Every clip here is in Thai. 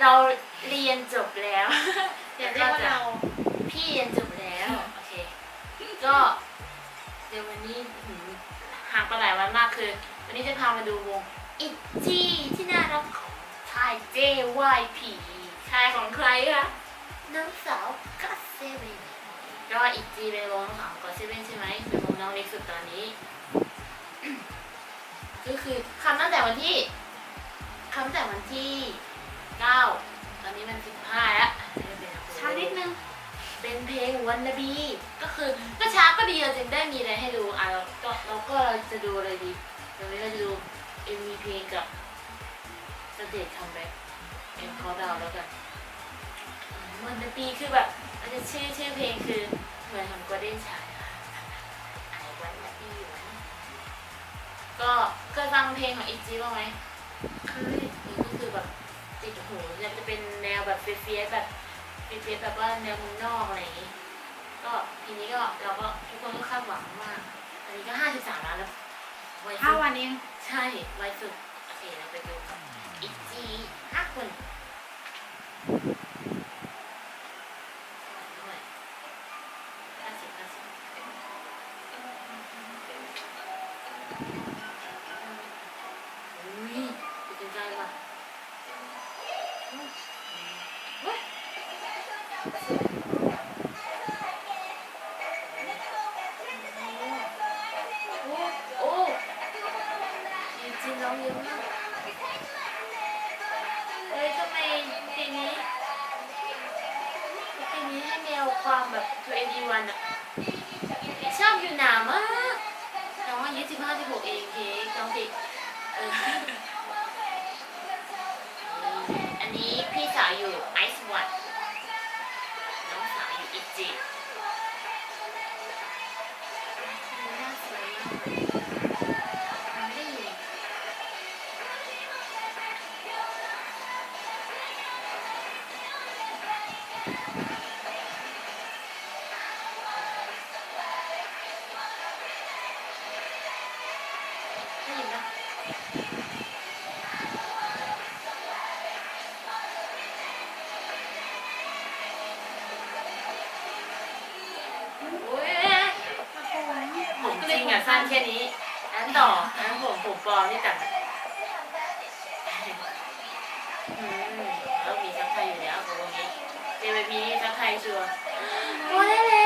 เราเรียนจบแล้วอย่าเรียกว่าเราพี่เรียนจบแล้วโอเคก็เดี๋ยววันนี้หืมห่างไปหลายวันมากคือ วันนี้จะพามาดูวงอิจีที่น่ารักของชาย JYP ชายของใครคะน้องสาวกัสเซเว่นก็อิจีเป็นวงของกัสเซเว่นใช่ไหมเป็นวงน้องเล็กสุดตอนนี้ก็คือคำตั้งแต่วันที่คำตั้งแต่วันที่ 9ตอนนี้มัน15แล้วช้านิดนึง เป็นเพลงวันนบีก็คือก็ช้าก็ดีเราจึงได้มีอะไรให้ดูอะเราก็เราก็จะดูอะไรดีเดี๋ยวนี้เราจะดูเอ็มวีเพลงกับสเตจคัมแบ็กเอ็มคอดาวแล้วกันวันนบีคือแบบมันจะชื่อชื่อเพลงคือเหมือนของกอเด้นชายไอวันนบีวันก็เคยฟังเพลงของอีจีบ้างไหมเคยนี่ก็คือแบบ ติดหูเนี่ยจะเป็นแนวแบบเฟียสๆแบบเป็นเทปแบบว่าแนวเมืองนอกอะไรอย่างนี้ ก็ทีนี้ก็เราก็ทุกคนก็คาดหวังมากอันนี้ก็ห้าสิบสามล้านแล้วไวห้าสุดวันเองใช่ไวสุดโอเคเราไปดูกันอีกจีห้าคน ความแบบ21อะชอบอยู่หนามากน้องอายุ15 16เองเค้กน้องเด็กเอออันนี้พี่สาวอยู่ไอซ์วัดน้องสาวอยู่อิจิน่าสวยมาก ผมจริงอะสั้นแค่นี้อันต่ออันผมผมปลอมนี่ต่างแล้วมีซักไทยอยู่แล้วกับวงนี้ JYP นี่ซักไทยชัวร์พอได้แล้ว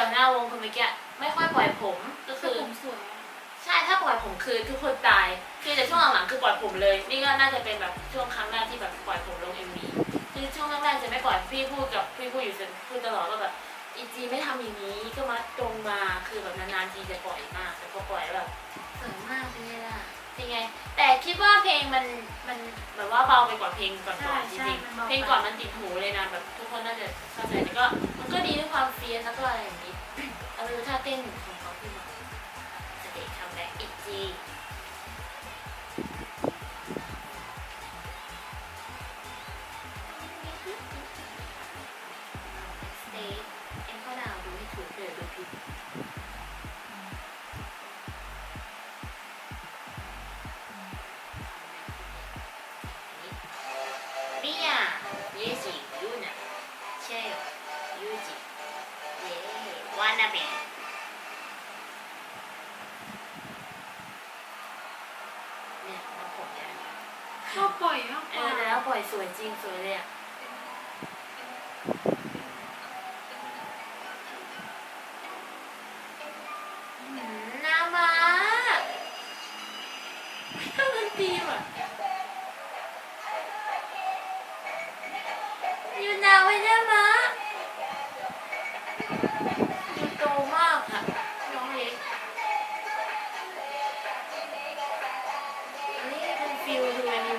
ยจีอะหน้าวงคนเมื่อกี้ไม่ค่อยปล่อยผมก็คือผมสวยใช่ถ้าปล่อยผมคือทุกคนตายคือแต่ช่วงหลังๆคือปล่อยผมเลย นี่ก็น่าจะเป็นแบบช่วงครั้งแรกที่แบบปล่อยผมลงเอ็มวีคือช่วงแรกๆจะไม่ปล่อยพี่พูดกับพี่พูดอยู่เสมอพูดตลอดว่าแบบอีจีไม่ทำอย่างนี้ก็มาตรงมาคือแบบนานๆทีจะปล่อยมากแต่พอปล่อยแบบสวยมากเป็นไงล่ะ เป็นไง แต่คิดว่าเพลงมันมันแบบว่าเบาไปกว่าเพลงก่อนๆจริงๆเพลงก่อนมันติดหูเลยนะแบบทุกคนน่าจะเข้าใจแต่ก็มันก็ดีด้วยความเฟียสแล้วก็อะไรอย่างนี้ เอาไปดูท่าเต้นของเขาที่มาสเตจคัมแบ็กอีจี ชอบปล่อยมากเอว่แล้วปล่อยสวยจริงสวยเลยอะน่ามากมันดีว่ะ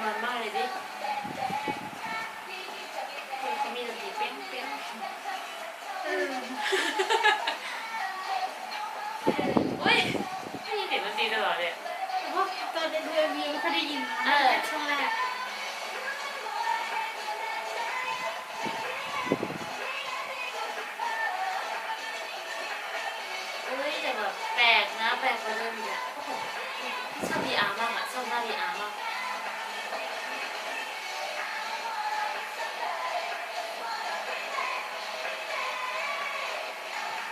ลดู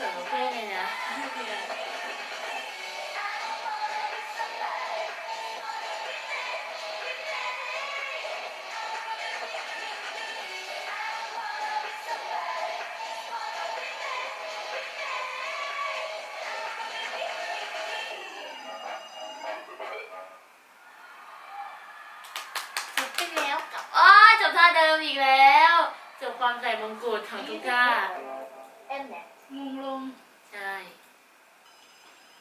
เป็นเสือของเพื่อนเลยนะ จบไปแล้วกับอ้อจบท่าเดิมอีกแล้ว จบความใส่มงกุฎของทุกท่า เอ็มเนี่ย งงลง ใช่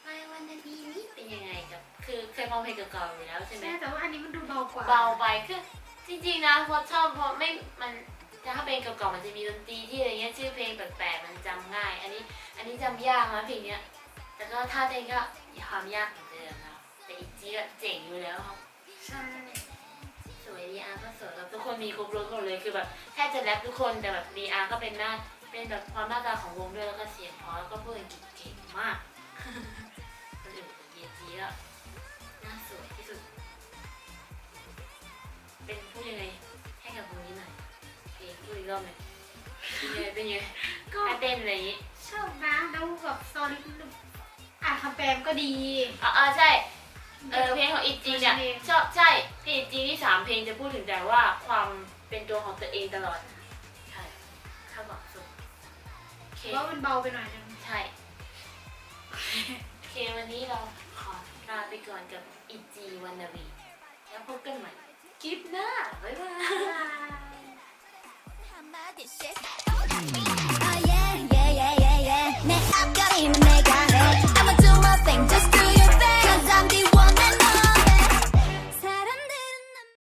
ไอวันนาบีนี่เป็นยังไงกับ คือเคยฟังเพลงเก่าๆอยู่แล้วใช่ไหมใช่แต่ว่าอันนี้มันดูเบากว่าเบาไปคือจริงๆนะพอชอบพอไม่มันถ้าเพลงเก่าๆมันจะมีดนตรีที่อะไรเงี้ยชื่อเพลงแปลกๆมันจำง่าย อันนี้อันนี้จำยากนะเพลงเนี้ยแต่ก็ท่าเต้นก็ความยากเหมือนเดิมนะแต่อีกจีก็เจ๋งอยู่แล้วครับใช่สวยดีอาร์ก็สวยแบบทุกคนมีครบรถหมดเลยคือแบบแทบจะแรปทุกคนแต่แบบดีอาร์ก็เป็นหน้าเป็นแบบความหน้าตาของวงด้วยแล้วก็เสียงเพราะแล้วก็พูดอังกฤษเก่งมากคนอื่นของเยจีก็ห น้าสวยที่สุด เป็นพูดยังไงให้กับวงนี้หน่อยเพลงพูดอีกรอบหนึ่งเป็นยังไงเป็นยังไงก็ถ้าเต้นอะไรอย่างงี้ชอบนะแล้วแบบตอนนี้อ่านคำแปลก็ดีอ่าอ่าใช่ เออเพลงของอีจีเนี่ยเพลงชอบใช่เพลงอีจีที่สามเพลงจะพูดถึงแต่ว่าความเป็นตัวของตัวเองตลอด ใช่ถ้าบอกสุดโอเคว่ามันเบาไปหน่อยนึงใช่เควันนี้เราขอ ลาไปก่อนกับอิจีวันนาวีแล้วพบกันใหม่คลิปหน้า บ๊ายบาย Oh yeah, yeah, yeah, yeah, yeah. 내 앞가림은 내가 해. I'ma do my thing, just